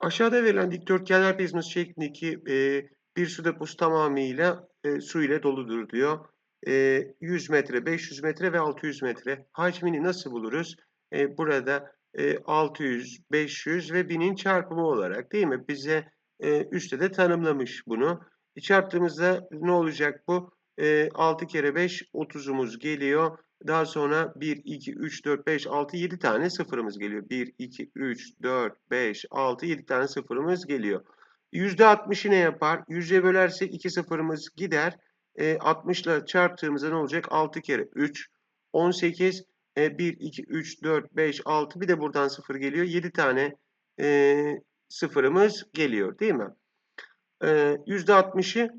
Aşağıda verilen dikdörtgenler prizması şeklindeki e, bir su deposu tamamıyla e, su ile doludur diyor. E, 100 metre, 500 metre ve 600 metre. Hacmini nasıl buluruz? E, burada e, 600, 500 ve 1000'in çarpımı olarak değil mi? Bize e, üstte de tanımlamış bunu. E, çarptığımızda ne olacak bu? E, 6 kere 5, 30'umuz geliyor. Daha sonra 1, 2, 3, 4, 5, 6, 7 tane sıfırımız geliyor. 1, 2, 3, 4, 5, 6, 7 tane sıfırımız geliyor. %60'ı ne yapar? 100'e bölersek 2 sıfırımız gider. E, 60 ile çarptığımızda ne olacak? 6 kere 3, 18, e, 1, 2, 3, 4, 5, 6 bir de buradan sıfır geliyor. 7 tane e, sıfırımız geliyor değil mi? E, %60'ı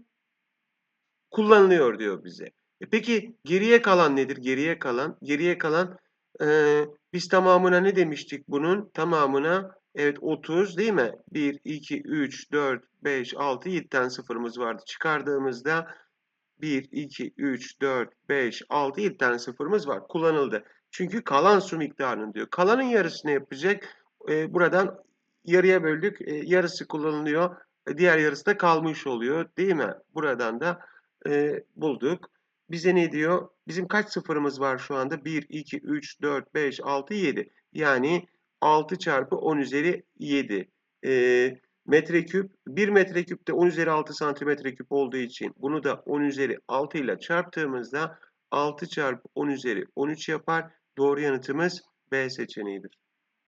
kullanılıyor diyor bize. E peki geriye kalan nedir? Geriye kalan, geriye kalan e, biz tamamına ne demiştik bunun? Tamamına evet 30 değil mi? 1, 2, 3, 4, 5, 6, 7 tane sıfırımız vardı. Çıkardığımızda 1, 2, 3, 4, 5, 6, 7 tane sıfırımız var. Kullanıldı. Çünkü kalan su miktarının diyor. Kalanın yarısı ne yapacak? E, buradan yarıya böldük. E, yarısı kullanılıyor. E, diğer yarısı da kalmış oluyor. Değil mi? Buradan da e, bulduk. Bize ne diyor? Bizim kaç sıfırımız var şu anda? 1, 2, 3, 4, 5, 6, 7. Yani 6 çarpı 10 üzeri 7. E, metreküp 1 metreküpte 10 üzeri 6 santimetre küp olduğu için bunu da 10 üzeri 6 ile çarptığımızda 6 çarpı 10 üzeri 13 yapar. Doğru yanıtımız B seçeneğidir.